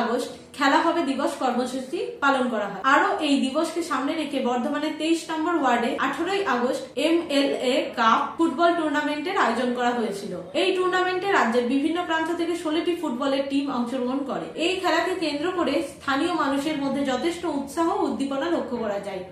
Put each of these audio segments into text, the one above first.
August খেলা হবে দিবস কর্মসূচি পালন করা হয়। আরও এই দিবসকে সামনে রেখে বর্ধমানের তেইশ নম্বর ওয়ার্ডে আঠারোই August M L A cup football টুর্নামেন্টের আয়োজন করা হয়েছিল। এই টুর্নামেন্টে রাজ্যের বিভিন্ন প্রান্ত থেকে ষোলোটি ফুটবলের টিম অংশগ্রহণ করে। এই খেলাকে কেন্দ্র করে স্থানীয় মানুষের মধ্যে যথেষ্ট উৎসাহ উদ্দীপনা লক্ষ্য করা যায়।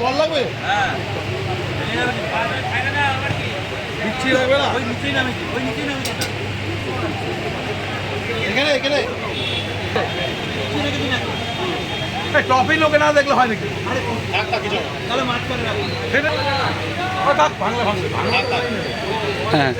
বল লাগবে? বিচ্ছি লাগবে না? ওই নিচেই নামেছি ওই নিচেই নামেছি এখানে। এখানে টপি লোকে না দেখলে হয় নাকি? বাংলা হ্যাঁ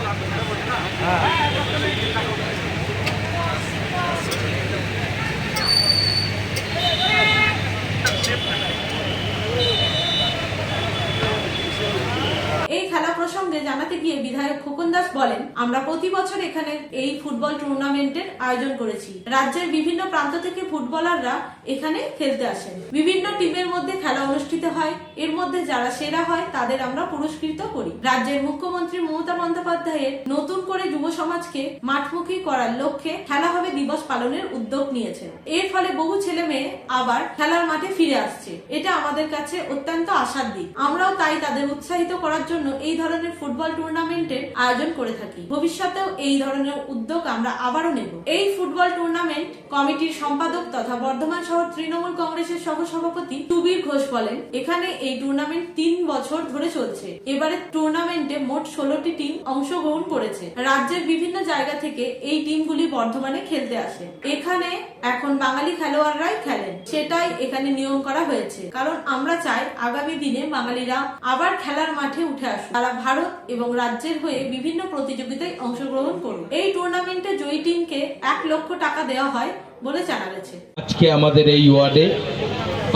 এই খেলা প্রসঙ্গে জানাতে গিয়ে বিধায়ক খোকন দাস বলেন, আমরা প্রতি বছর এখানে এই ফুটবল টুর্নামেন্টের আয়োজন করেছি। রাজ্যের বিভিন্ন প্রান্ত থেকে ফুটবলাররা এখানে খেলতে আসেন। বিভিন্ন টিমের মধ্যে খেলা অনুষ্ঠিত হয়। এর মধ্যে যারা সেরা হয়, তাদের আমরা পুরস্কৃত করি। রাজ্যের মুখ্যমন্ত্রী মমতা বন্দ্যোপাধ্যায়ের নতুন করে যুব সমাজকে মাঠমুখী করার লক্ষ্যে খেলা হবে দিবস পালনের উদ্যোগ নিয়েছেন। এর ফলে বহু ছেলে মেয়ে আবার খেলার মাঠে ফিরে আসছে। এটা আমাদের কাছে অত্যন্ত আশার দিক। আমরাও তাই তাদের উৎসাহিত করার জন্য এই ধরনের ফুটবল টুর্নামেন্টের আয়োজন করে থাকি। ভবিষ্যতেও এই ধরনের উদ্যোগ আমরা আবারও নেব। এই ফুটবল টুর্নামেন্ট কমিটির সম্পাদক তথা বর্ধমান শহর তৃণমূল কংগ্রেসের সহ সভাপতি সুবীর ঘোষ বলেন, এখানে এই টুর্নামেন্ট তিন বছর ধরে চলছে। এবারে টুর্নামেন্টে মোট ষোলোটি টিম অংশগ্রহণ করেছে। রাজ্যের বিভিন্ন জায়গা থেকে এই টিমগুলি বর্ধমানে খেলতে আসে। এখানে এখন বাঙালি খেলোয়াড়রাই খেলেন। সেটাই এখানে নিয়ম করা হয়েছে। কারণ আমরা চাই আগামী দিনে বাঙালিরা আবার খেলার মাঠে উঠে আসুক। তারা ভারত এবং রাজ্যের হয়ে বিভিন্ন প্রতিযোগিতায় অংশগ্রহণ করুন এই টুর্নামেন্টে জয়ী টিমকে এক লক্ষ টাকা দেওয়া হয় বলে জানা গেছে। আজকে আমাদের এই ওয়ার্ডে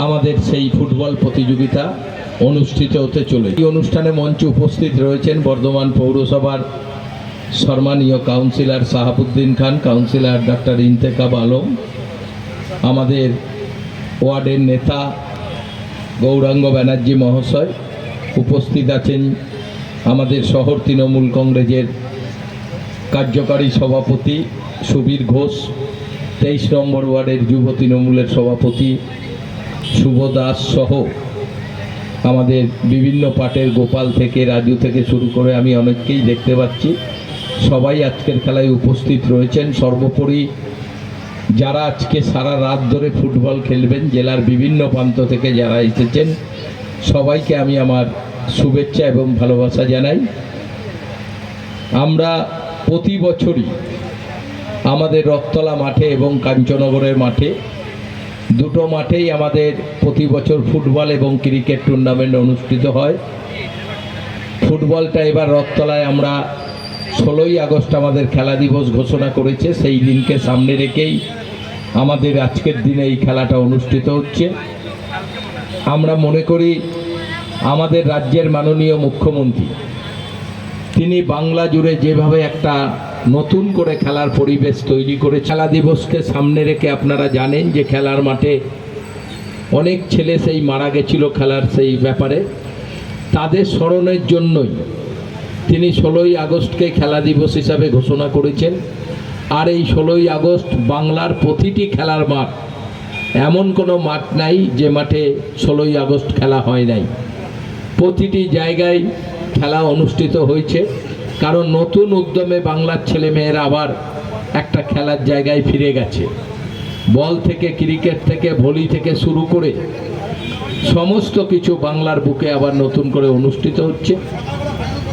আমাদের সেই ফুটবল প্রতিযোগিতা অনুষ্ঠিত হতে চলে এই অনুষ্ঠানে মঞ্চে উপস্থিত রয়েছেন বর্ধমান পৌরসভার সম্মানীয় কাউন্সিলর সাহাবুদ্দিন খান, কাউন্সিলর ডাক্তার ইন্তেকাব আলম, আমাদের ওয়ার্ডের নেতা গৌরাঙ্গ ব্যানার্জি মহাশয় উপস্থিত আছেন আমাদের শহর তৃণমূল কংগ্রেসের কার্যকারী সভাপতি সুবীর ঘোষ, তেইশ নম্বর ওয়ার্ডের যুব তৃণমূলের সভাপতি শুভ দাস সহ আমাদের বিভিন্ন পার্টের গোপাল থেকে, রাজু থেকে শুরু করে আমি অনেককেই দেখতে পাচ্ছি। সবাই আজকের খেলায় উপস্থিত রয়েছেন। সর্বোপরি যারা আজকে সারা রাত ধরে ফুটবল খেলবেন, জেলার বিভিন্ন প্রান্ত থেকে যারা এসেছেন, সবাইকে আমি আমার শুভেচ্ছা এবং ভালোবাসা জানাই। আমরা প্রতি বছরই আমাদের রথতলা মাঠে এবং কাঞ্চনগরের মাঠে দুটো মাঠেই আমাদের প্রতি বছর ফুটবল এবং ক্রিকেট টুর্নামেন্ট অনুষ্ঠিত হয়। ফুটবলটা এবার রথতলায় আমরা ষোলোই আগস্ট আমাদের খেলা দিবস ঘোষণা করেছে। সেই দিনকে সামনে রেখেই আমাদের আজকের দিনে এই খেলাটা অনুষ্ঠিত হচ্ছে। আমরা মনে করি আমাদের রাজ্যের মাননীয় মুখ্যমন্ত্রী, তিনি বাংলা জুড়ে যেভাবে একটা নতুন করে খেলার পরিবেশ তৈরি করে, খেলা দিবসকে সামনে রেখে আপনারা জানেন যে খেলার মাঠে অনেক ছেলে সেই মারা গেছিল খেলার সেই ব্যাপারে, তাদের স্মরণের জন্যই তিনি ষোলোই আগস্টকে খেলা দিবস হিসাবে ঘোষণা করেছেন। আর এই ষোলোই আগস্ট বাংলার প্রতিটি খেলার মাঠ, এমন কোনো মাঠ নাই যে মাঠে ষোলোই আগস্ট খেলা হয় নাই। প্রতিটি জায়গায় খেলা অনুষ্ঠিত হয়েছে। কারণ নতুন উদ্যমে বাংলার ছেলেমেয়েরা আবার একটা খেলার জায়গায় ফিরে গেছে। বল থেকে, ক্রিকেট থেকে, ভলি থেকে শুরু করে সমস্ত কিছু বাংলার বুকে আবার নতুন করে অনুষ্ঠিত হচ্ছে।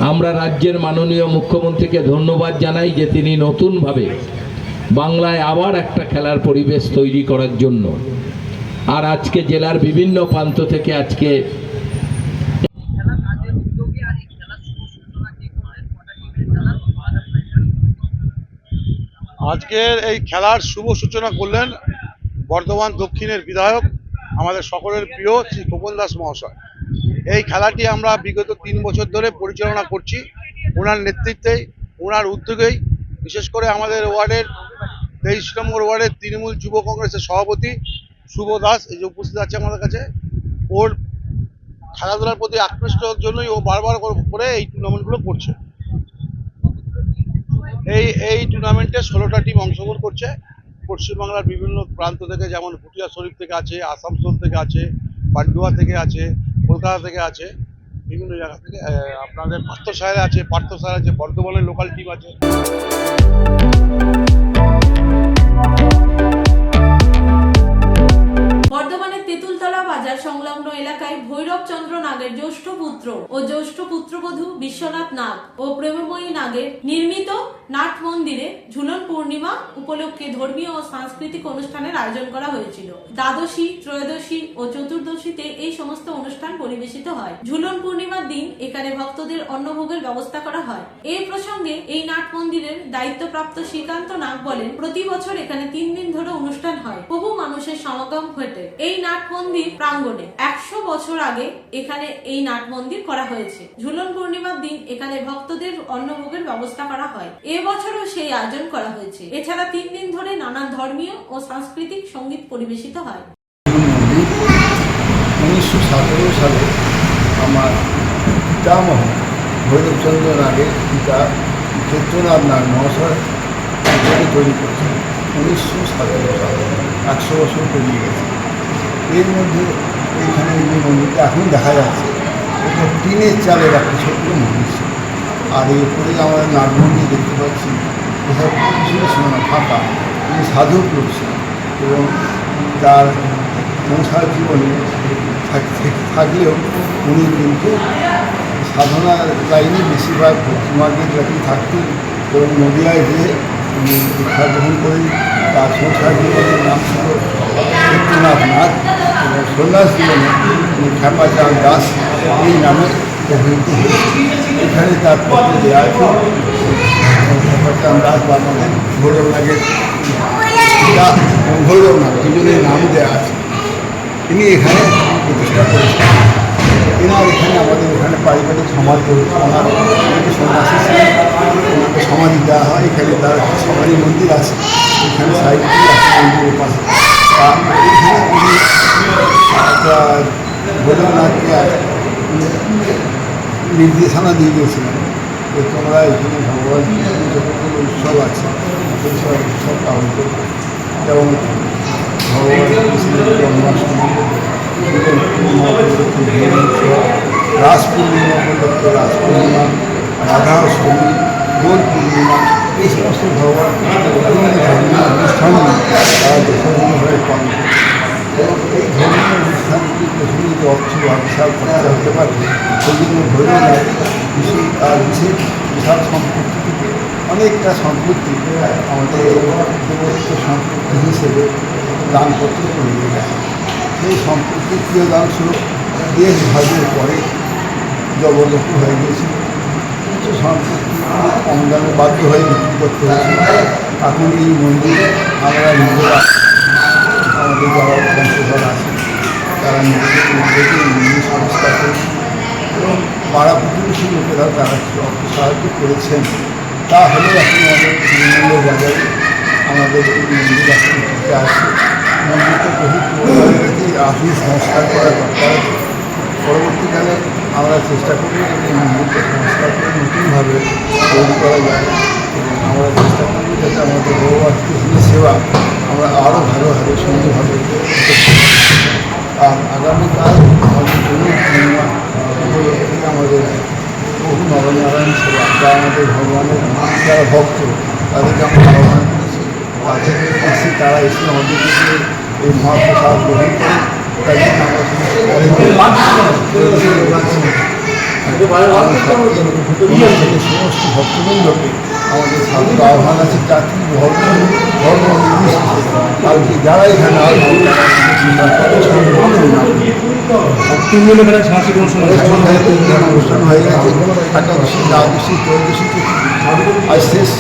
আমরা রাজ্যের মাননীয় মুখ্যমন্ত্রীকে ধন্যবাদ জানাই যে তিনি নতুনভাবে বাংলায় আবার একটা খেলার পরিবেশ তৈরি করার জন্য। আর আজকে জেলার বিভিন্ন প্রান্ত থেকে আজকে আজকের এই খেলার শুভ সূচনা করলেন বর্ধমান দক্ষিণের বিধায়ক, আমাদের সকলের প্রিয় শ্রী খোকন দাস মহাশয়। এই খেলাটি আমরা বিগত তিন বছর ধরে পরিচালনা করছি। ওনার নেতৃত্বেই, ওনার উদ্যোগেই, বিশেষ করে আমাদের ওয়ার্ডের তেইশ নম্বর ওয়ার্ডের তৃণমূল যুব কংগ্রেসের সভাপতি শুভ দাস এই যে উপস্থিত আছে আমাদের কাছে, ওর খেলাধুলার প্রতি আকৃষ্ট জন্যই ও বারবার করে এই টুর্নামেন্টগুলো করছে। এই এই টুর্নামেন্টে ষোলোটা টিম অংশগ্রহণ করছে। পশ্চিমবাংলার বিভিন্ন প্রান্ত থেকে যেমন ভুটিয়া শরীফ থেকে আছে আসানসোল থেকে আছে, পান্ডুয়া থেকে আছে, কলকাতা থেকে আছে, বিভিন্ন জায়গা থেকে আপনাদের পার্থসাহের আছে পার্থসাহের আছে, বর্ধমানের লোকাল টিম আছে। সংলগ্ন এলাকায় ভৈরব চন্দ্র নাগের জ্যৈষ্ঠ পুত্র ও জ্যৈষ্ঠ পুত্রবধূ বিশ্বনাথ নাগ ও প্রেমময়ী নাগের নির্মিত নাট মন্দিরে ঝুলন পূর্ণিমা উপলক্ষে ধর্মীয় ও সাংস্কৃতিক অনুষ্ঠানের আয়োজন করা হয়েছিল। দ্বাদশী, ত্রয়োদশী ও চতুর্দশীতে এই সমস্ত অনুষ্ঠান পরিবেশিত হয়। ঝুলন পূর্ণিমার দিন এখানে ভক্তদের অন্নভোগের ব্যবস্থা করা হয়। এই প্রসঙ্গে এই নাট মন্দিরের দায়িত্বপ্রাপ্ত শ্রীকান্ত নাগ বলেন, প্রতি বছর এখানে তিন দিন ধরে অনুষ্ঠান হয়। বহু মানুষের সমাগম ঘটে। এই নাট মন্দির প্রাঙ্গণে একশো বছর আগে এখানে এই নাট মন্দির করা হয়েছে। ঝুলন পূর্ণিমার দিন এখানে ভক্তদের অন্নভোগের ব্যবস্থা করা হয়। এবছরও সেই আয়োজন করা হয়েছে। এছাড়া তিন দিন ধরে নানান ধর্মীয় ও সাংস্কৃতিক সংগীত পরিবেশিত হয়। উনিশশো সতেরো সালে আমার পিতামহ ভৈরবচন্দ্র নাগের পিতা চিত্রনাথ নাগ মহাশয় তৈরি করেছেন। উনিশশো সতেরো সালে একশো বছর পেরিয়ে গেছে। এর মধ্যে এইখানে যে মন্দিরটা এখন দেখা যাচ্ছে। এটা টিনের চালের একটা ছোট্ট মন্দির। আর এই উপরে আমাদের নাগমন্দি দেখতে পাচ্ছি। কিছু ছিল না ফাঁকা। তিনি সাধু ছিলেন এবং তার সংসার জীবনে থাক- থাক- থাকলেও উনি কিন্তু সাধনার লাইনে বেশিরভাগ ভক্তিমার্গের লাইনে থাকতেন এবং নদিয়ায় যে উনি দীক্ষা গ্রহণ করেন, তার সংসার জীবনের নাম ছিল সত্যনাথ নাথ। এবং সন্ন্যাস জীবনে উনি খ্যাপাচাঁদ দাস এই নামে অভিহিত এখানে তার পত্র দেওয়া আছে খ্যাপাচাঁদ দাস বা আমাদের ভৈরব নাগের পিতা এবং ভৈরবনাথ দুজনের নাম দেওয়া আছে তিনি এখানে প্রতিষ্ঠা করেছেন এনার এখানে আমাদের এখানে পারিবারিক সমাজ রয়েছে ওনার অনেকে সন্ন্যাসী ওনাকে সমাধি দেওয়া হয়। এখানে তার সমাধি মন্দির আছে। এখানে সাহিত্য আছে মন্দিরের পাশে একটা নির্দেশনা দিয়ে দিয়েছিলেন যে তোমরা এখানে ভগবান যতগুলো উৎসব আছে সব উৎসব পালন করবে যেমন ভগবান কৃষ্ণের জন্মাষ্টমী রাস পূর্ণিমা উপলক্ষে রাস পূর্ণিমা রাধা অষ্টমী দোল পূর্ণিমা এই সমস্ত ভগবান ধর্মীয় অনুষ্ঠানগুলি তারা পালন করে এবং এই ধর্মীয় বিশাল খরচা হতে পারে সেই জন্য বিশেষ বিশাল সম্পত্তি অনেকটা সম্পত্তি আমাদের সম্পত্তি হিসেবে দানপত্র করে দিয়ে সেই সম্পত্তির প্রিয় দান দেশ ভাগের পরে জবরদস্তি হয়ে গিয়েছিল কিছু সম্পত্তি অনুদানে বাধ্য হয়ে বিক্রি করতে হয়েছিল এখন এই মন্দিরে আমরা নিজেরা আমাদের যারা বংশধর আছে, তারা নিজেদের নিজেকে মন্দির সংস্কার করেছে। এবং পাড়া প্রতিবেশী লোকেরা তারা অর্থ সাহায্য করেছেন, তা হলে এখন আমাদের তৃণমূলের বাজারে আমাদের এই মন্দির এখন টিকে আছে। মন্দিরটা বহু আসলে সংস্কার করা দরকার আছে। পরবর্তীকালে আমরা চেষ্টা করি এই মন্দিরটা সংস্কার করে নতুনভাবে তৈরি করা যায় আমাদের বহুবার্ষিক সেবা আমরা আরও ভালোভাবে সুন্দরভাবে আর আগামীকাল আমাদের জন্য পূর্ণিমা আমাদের বহু নরনারায়ণ সেবা যা আমাদের ভগবানের মা যারা ভক্ত তাদেরকে আমরা আহ্বান করেছি। তাদেরকে এসে তারা এসে আমাদের কাছে এই মহাপ্রসাদ গ্রহণ করে তাই জন্য আমরা সমস্ত ভক্তবৃন্দকে আমাদের সাধু আহ্বান আছে জাতি ধর্ম ধর্ম নির্বিশেষে। কালকে যারা এখানে আসবে তাদের সম্পূর্ণ নাম তিন দিন এখানে সাংস্কৃতিক অনুষ্ঠান এখন তিন দিন অনুষ্ঠান হয়ে গেছে। একাদশী দ্বাদশী ত্রয়োদশী আজ শেষ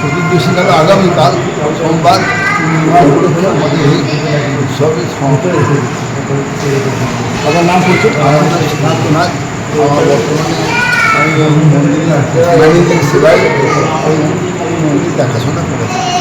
চতুর্দশী কাল আগামীকাল সোমবার। আমাদের এই উৎসবের সমাপ্ত আপনার নাম পরিচয় আমার নাম নাথ আমার বর্তমানে আমি এই মন্দিরে ম্যানেজিং সেবায় এই মন্দির দেখাশোনা করেছি